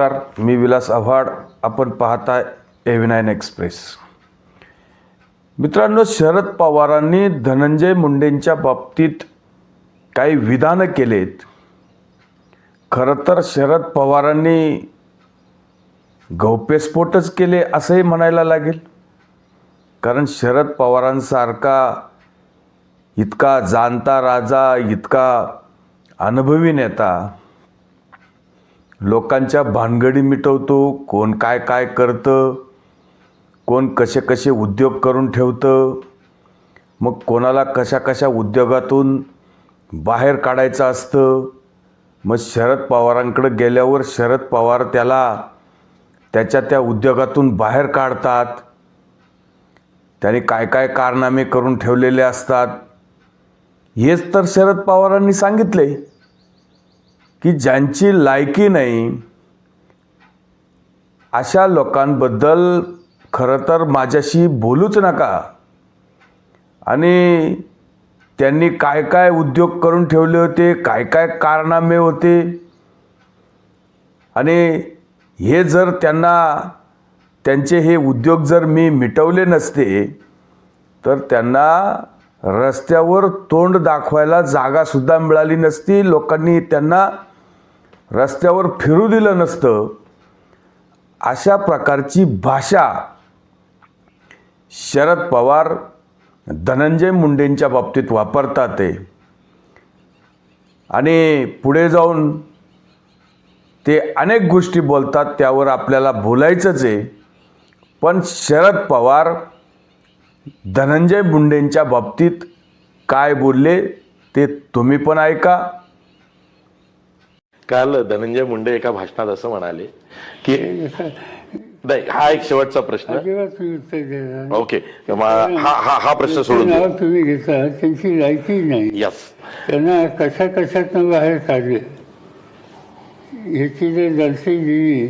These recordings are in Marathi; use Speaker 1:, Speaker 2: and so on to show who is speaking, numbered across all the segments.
Speaker 1: नमस्कार मी विलास आव्हाड. आपण पाहताय एव्हिनाईन एक्सप्रेस मित्रांनो शरद पवारांनी धनंजय मुंडेंच्या बाबतीत काही विधानं केलेत. खरं तर शरद पवारांनी गौप्यस्फोटच केले असंही म्हणायला लागेल. कारण शरद पवारांसारखा इतका जाणता राजा इतका अनुभवी नेता लोकांच्या भानगडी मिटवतो कोण काय काय करतं कोण कसे कसे उद्योग करून ठेवतं मग कोणाला कशा कशा उद्योगातून बाहेर काढायचं असतं मग शरद पवारांकडे गेल्यावर शरद पवार त्याला त्याच्या त्या उद्योगातून बाहेर काढतात. त्याने काय काय कारनामे करून ठेवलेले असतात. हेच तर शरद पवारांनी सांगितले की ज्यांची लायकी नाही अशा लोकांबद्दल खरं तर माझ्याशी बोलूच नका. आणि त्यांनी काय काय उद्योग करून ठेवले होते काय काय कारनामे होते आणि हे जर त्यांना त्यांचे हे उद्योग जर मी मिटवले नसते तर त्यांना रस्त्यावर तोंड दाखवायला जागासुद्धा मिळाली नसती. लोकांनी त्यांना रस्त्यावर फिरू दिलं नसतं अशा प्रकारची भाषा शरद पवार धनंजय मुंडेंच्या बाबतीत वापरतात ते. आणि पुढे जाऊन ते अनेक गोष्टी बोलतात त्यावर आपल्याला बोलायचंच आहे. पण शरद पवार धनंजय मुंडेंच्या बाबतीत काय बोलले ते तुम्ही पण ऐका.
Speaker 2: काल धनंजय मुंडे एका भाषणात असं म्हणाले की नाही हा एक शेवटचा प्रश्न. ओके हा हा हा प्रश्न सोडून
Speaker 3: नाव तुम्ही घेता त्यांची लायकी नाही.
Speaker 2: यस
Speaker 3: त्यांना कशा कशातनं बाहेर काढले? ह्याची जर दर्शी दिली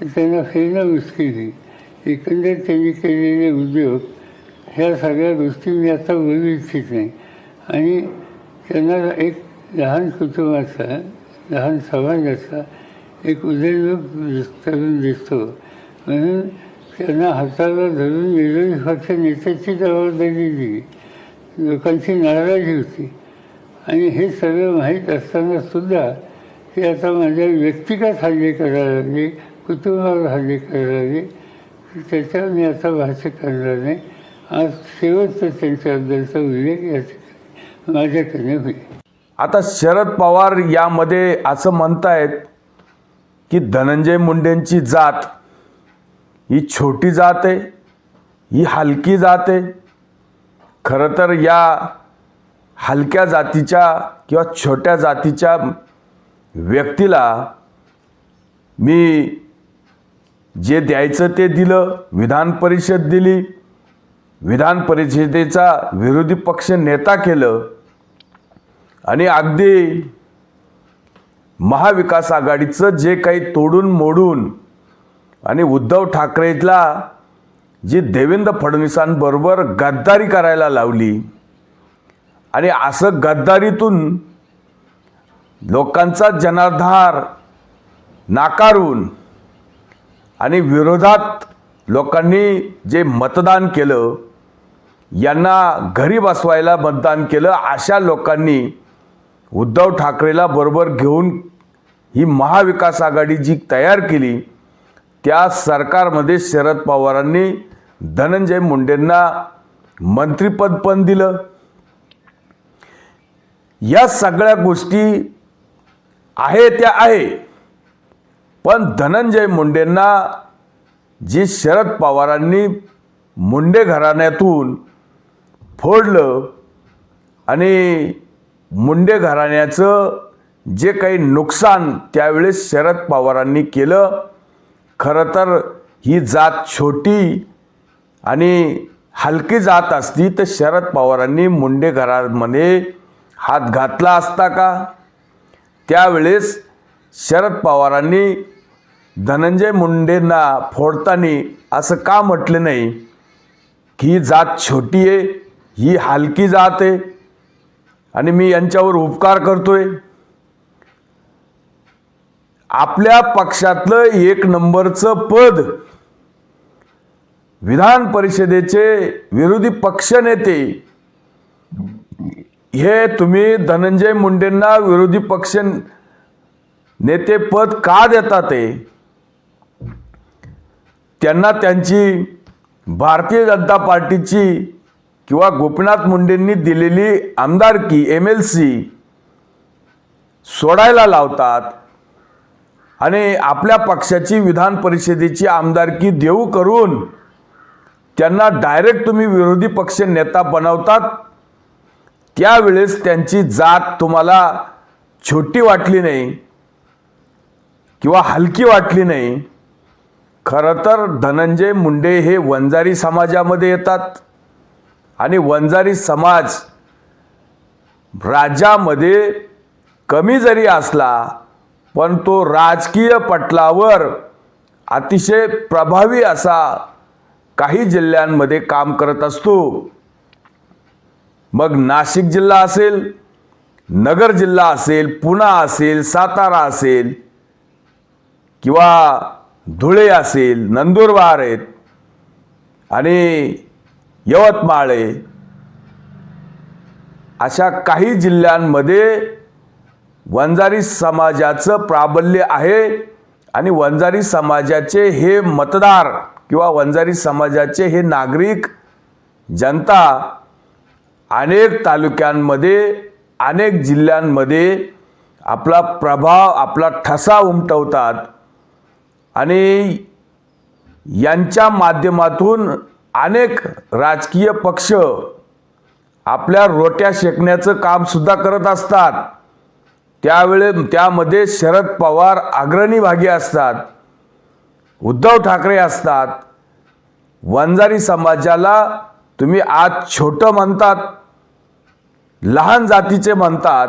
Speaker 3: तर त्यांना फेरणं मुश्किल एकंदर त्यांनी केलेले उद्योग ह्या सगळ्या गोष्टी मी आता बोलू इच्छित नाही आणि त्यांना एक लहान कुटुंबाचा लहान समाजाचा एक उदयलोक दिस- तरुण दिसतो. म्हणून त्यांना हाताला धरून विरोधी पक्ष नेत्याची जबाबदारी दिली. लोकांची नाराजी होती. आणि हे सगळं माहीत असताना सुद्धा ते आता माझ्या व्यक्तिगत हल्ले करायला लागले कुटुंबावर हल्ले करायला लागले. त्याच्यावर मी आता भाष्य करणार नाही. आज शेवटचं त्यांच्याबद्दलचा उल्लेख या माझ्याकडे होईल.
Speaker 1: आता शरद पवार यामध्ये असं म्हणतायत की धनंजय मुंडेंची जात ही छोटी जात आहे ही हलकी जात आहे. खरं तर या हलक्या जातीच्या किंवा छोट्या जातीच्या व्यक्तीला मी जे द्यायचं ते दिलं विधान परिषद दिली विधान परिषदेचा विरोधी पक्ष नेता केलं आणि अगदी महाविकास आघाडीचं जे काही तोडून मोडून आणि उद्धव ठाकरेला जी देवेंद्र फडणवीसांबरोबर गद्दारी करायला लावली आणि असं गद्दारीतून लोकांचा जनाधार नाकारून आणि विरोधात लोकांनी जे मतदान केलं यांना घरी बसवायला मतदान केलं अशा लोकांनी उद्धव ठाकरेला बरोबर घेऊन ही महाविकास आघाडी जी तयार केली त्या सरकारमध्ये शरद पवारांनी धनंजय मुंडेंना मंत्रिपद पण दिलं. या सगळ्या गोष्टी आहे त्या आहे पण धनंजय मुंडेंना जी शरद पवारांनी मुंडे घराण्यातून फोडलं आणि मुंडे घराण्याचं जे काही नुकसान त्यावेळेस शरद पवारांनी केलं खरं तर ही जात छोटी आणि हलकी जात असती तर शरद पवारांनी मुंडे घरामध्ये हात घातला असता का? त्यावेळेस शरद पवारांनी धनंजय मुंडेंना फोडताना असं का म्हटलं नाही? की ही जात छोटी आहे ही हलकी जात आहे. आणि मी यांच्यावर उपकार करतोय. आपल्या पक्षातलं एक नंबरचं पद विधान परिषदेचे विरोधी पक्षनेते हे तुम्ही धनंजय मुंडेंना विरोधी पक्ष नेते पद का देता ते? त्यांना त्यांची भारतीय जनता पार्टीची किंवा गोपीनाथ मुंडेंनी दिलेली आमदारकी एम एल सी सोडायला लावतात आणि आपल्या पक्षाची विधान परिषदेची आमदारकी देऊ करून त्यांना डायरेक्ट तुम्ही विरोधी पक्ष नेता बनवतात त्यावेळेस त्यांची जात तुम्हाला छोटी वाटली नाही किंवा हलकी वाटली नाही. खरं तर धनंजय मुंडे हे वंजारी समाजामध्ये येतात. आणि वंजारी समाज राज्यामध्ये कमी जरी असला पण तो राजकीय पटलावर अतिशय प्रभावी असा काही जिल्ह्यांमध्ये काम करत असतो. मग नाशिक जिल्हा असेल नगर जिल्हा असेल पुणा असेल सातारा असेल किंवा धुळे असेल नंदुरबार आहेत आणि यवतमाळ आहे अशा काही जिल्ह्यांमध्ये वंजारी समाजाचं प्राबल्य आहे आणि वंजारी समाजाचे हे मतदार किंवा वंजारी समाजाचे हे नागरिक जनता अनेक तालुक्यांमध्ये अनेक जिल्ह्यांमध्ये आपला प्रभाव आपला ठसा उमटवतात आणि यांच्या माध्यमातून अनेक राजकीय पक्ष आपल्या रोट्या शेकण्याचं कामसुद्धा करत असतात. त्यावेळे त्यामध्ये शरद पवार अग्रणी भागी असतात. उद्धव ठाकरे असतात. वंजारी समाजाला तुम्ही आज छोटं म्हणतात लहान जातीचे म्हणतात.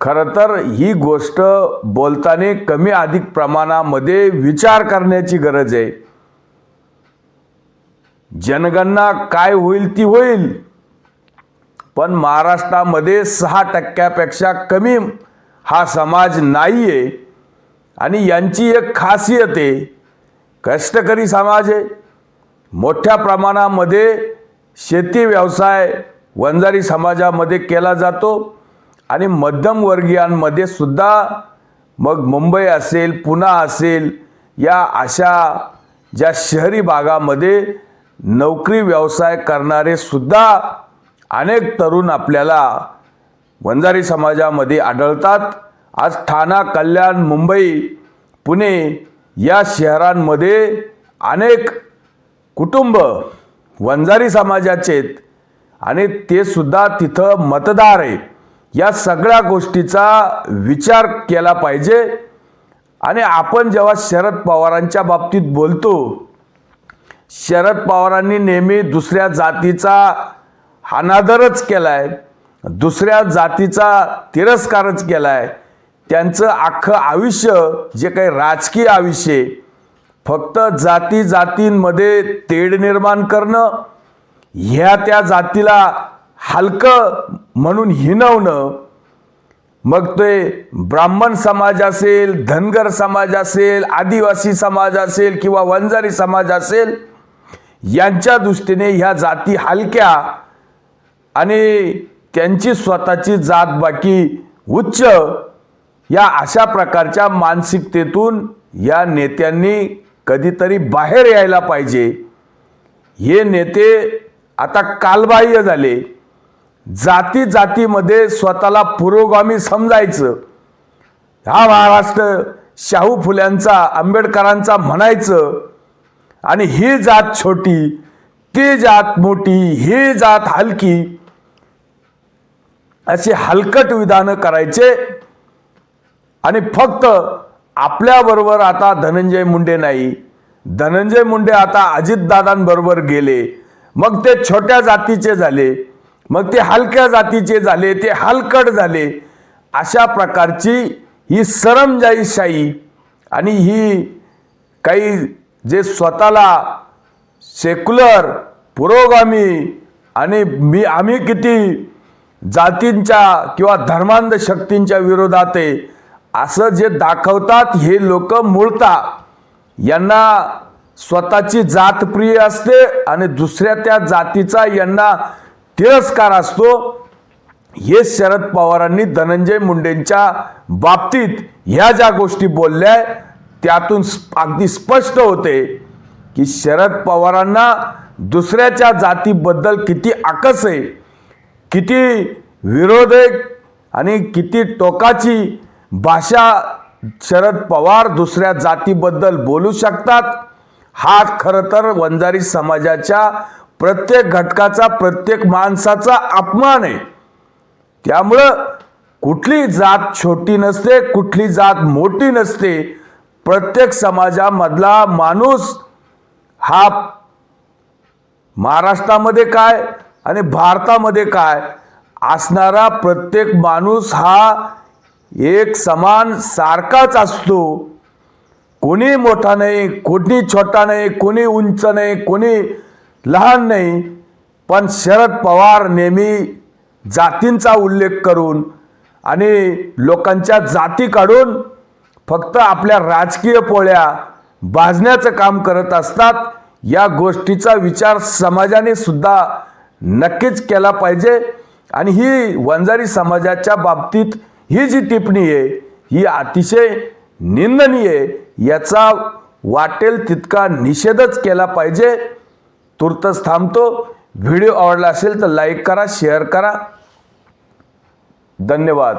Speaker 1: खरं तर ही गोष्ट बोलताना कमी अधिक प्रमाणामध्ये विचार करण्याची गरज आहे. जनगणना काय होईल ती होईल. पण महाराष्ट्रामध्ये सहा टक्क्यापेक्षा कमी हा समाज नाही आहे आणि यांची एक खासियत आहे कष्टकरी समाज आहे. मोठ्या प्रमाणामध्ये शेती व्यवसाय वंजारी समाजामध्ये केला जातो. आणि मध्यमवर्गीयांमध्ये सुद्धा मग मुंबई असेल पुणे असेल या अशा ज्या शहरी भागामध्ये नोकरी व्यवसाय करणारे सुद्धा अनेक तरुण आपल्याला वंजारी समाजामध्ये आढळतात. आज ठाणा कल्याण मुंबई पुणे या शहरांमध्ये अनेक कुटुंब वंजारी समाजाचे आहेत आणि ते सुद्धा तिथं मतदार आहे. या सगळ्या गोष्टीचा विचार केला पाहिजे. आणि आपण जेव्हा शरद पवारांच्या बाबतीत बोलतो शरद पवारांनी नेहमी दुसऱ्या जातीचा अनादरच केला आहे दुसऱ्या जातीचा तिरस्कारच केला आहे त्यांचं अख्खं आयुष्य जे काही राजकीय आयुष्य फक्त जाती जातींमध्ये तेढ निर्माण करणं ह्या त्या जातीला हलकं म्हणून हिनवणं मग ते ब्राह्मण समाज असेल धनगर समाज असेल आदिवासी समाज असेल किंवा वंजारी समाज असेल यांच्या दृष्टीने ह्या जाती हलक्या आणि त्यांची स्वतःची जात बाकी उच्च या अशा प्रकारच्या मानसिकतेतून या नेत्यांनी कधीतरी बाहेर यायला पाहिजे. हे नेते आता कालबाह्य झाले. जाती जातीमध्ये स्वतःला पुरोगामी समजायचं. हा महाराष्ट्र शाहू फुल्यांचा आंबेडकरांचा म्हणायचं. आणि ही जात छोटी ती जात मोठी ही जात हलकी अशी हलकट विधानं करायचे. आणि फक्त आपल्याबरोबर आता धनंजय मुंडे नाही. धनंजय मुंडे आता अजितदादांबरोबर गेले. मग ते छोट्या जातीचे झाले. मग ते हलक्या जातीचे झाले ते हलकट झाले. अशा प्रकारची ही सरमजाईशाही आणि ही काही जे स्वतःला सेक्युलर पुरोगामी आणि मी आम्ही किती जातींच्या किंवा धर्मांध शक्तींच्या विरोधात आहे असं जे दाखवतात हे लोक मुळता यांना स्वतःची जात प्रिय असते आणि दुसऱ्या त्या जातीचा यांना तिरस्कार असतो. हे शरद पवारांनी धनंजय मुंडेंच्या बाबतीत ह्या ज्या गोष्टी बोलल्या त्यातून स्प- अगदी स्पष्ट होते की शरद पवारांना दुसऱ्याच्या जातीबद्दल किती आकस आहे किती विरोध आहे आणि किती टोकाची भाषा शरद पवार दुसऱ्या जातीबद्दल बोलू शकतात हा खरं तर वंजारी समाजाच्या प्रत्येक घटकाचा प्रत्येक माणसाचा अपमान आहे. त्यामुळं कुठली जात छोटी नसते कुठली जात मोठी नसते प्रत्येक समाजामधला माणूस हा महाराष्ट्रामध्ये काय आणि भारतामध्ये काय असणारा प्रत्येक माणूस हा एक समान सारखाच असतो. कोणी मोठा नाही कोणी छोटा नाही कोणी उंच नाही कोणी लहान नाही. पण शरद पवार नेहमी जातींचा उल्लेख करून आणि लोकांच्या जाती काढून फक्त आपल्या राजकीय पोळ्या भाजण्याचं काम करत असतात या गोष्टीचा विचार समाजाने सुद्धा नक्कीच केला पाहिजे. आणि ही वंजारी समाजाच्या बाबतीत ही जी टिप्पणी आहे ही अतिशय निंदनीय आहे. याचा वाटेल तितका निषेधच केला पाहिजे. तुर्तच थांबतो. व्हिडिओ आवडला असेल तर लाईक करा शेअर करा. धन्यवाद.